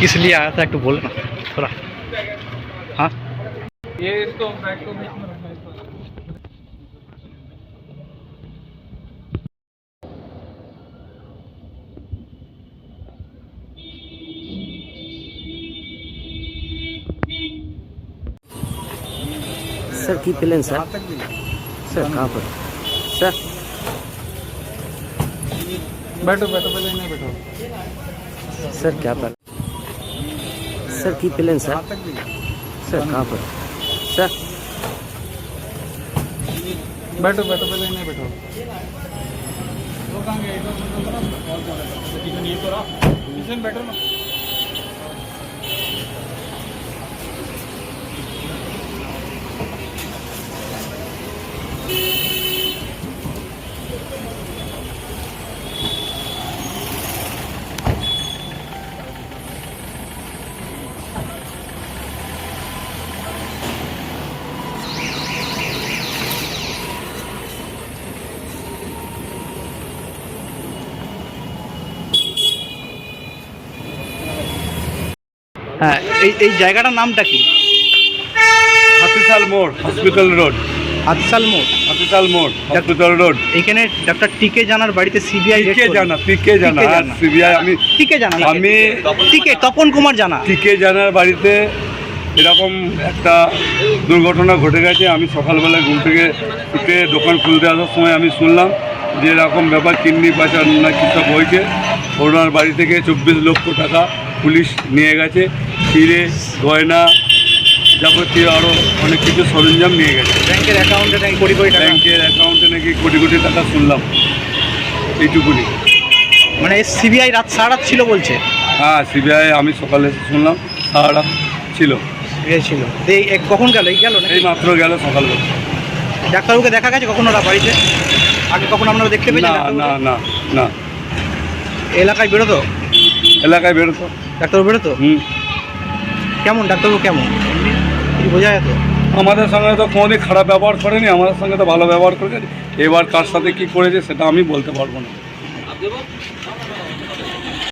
किस लिए आया था एक तो बोले ना थोड़ा। हाँ? ये इसको सर की प्लेन सर सर कहाँ पर? सर बैठो बैठो पहले नहीं बैठो। सर क्या पर सर की प्लेन सर? सर कहाँ पर? सर? बैठो बैठो पहले नहीं बैठो। वो कहाँ হ্যাঁ এই এই জায়গাটার নামটা কি? হাতিশাল মোড় হসপিটাল রোড মোড়? হাতিশাল মোড় হসপিটাল রোড এখানে টিকে জানার বাড়িতে সিবিআই টিকে জানা টিকে জানা সিবিআই আমি টিকে জানা আমি টিকে তপন কুমার জানা। টিকে জানার বাড়িতে এরকম একটা দুর্ঘটনা ঘটে গেছে। আমি সকালবেলা ঘুম থেকে উঠে দোকান খুলতে আসার সময় আমি শুনলাম যে এরকম ব্যাপার কিডনি পাচার না কিসব হয়েছে। ওনার বাড়ি থেকে চব্বিশ লক্ষ টাকা পুলিশ নিয়ে গেছে। ফিরে গয়না যাবতীয় আরও অনেক কিছু সরঞ্জাম নিয়ে গেছে। ব্যাংকের অ্যাকাউন্টে নাকি কোটি কোটি ব্যাংকের অ্যাকাউন্টে নাকি কোটি কোটি টাকা শুনলাম। এইটুকুনি। মানে সিবিআই রাত সারা রাত ছিল বলছে? হ্যাঁ সিবিআই আমি সকালে শুনলাম সারা ছিল। সিবিআই ছিল। এই কখন গেল? এই গেল এই মাত্র গেল সকালবেলা। ডাক্তারবাবুকে দেখা গেছে কখন ওরা বাড়িতে? আগে কখন আপনারা দেখতে পেয়েছেন না না না না। এলাকায় বেরোতো? এলাকায় বেরোতো। ডাক্তারবাবু বেরোতো? হুম। কেমন ডাক্তারবাবু কেমন? কিছু বোঝা যেত আমাদের সঙ্গে তো কোনোদিন খারাপ ব্যবহার করেনি আমাদের সঙ্গে তো ভালো ব্যবহার করেছে। এবার কার সাথে কি করেছে সেটা আমি বলতে পারব না।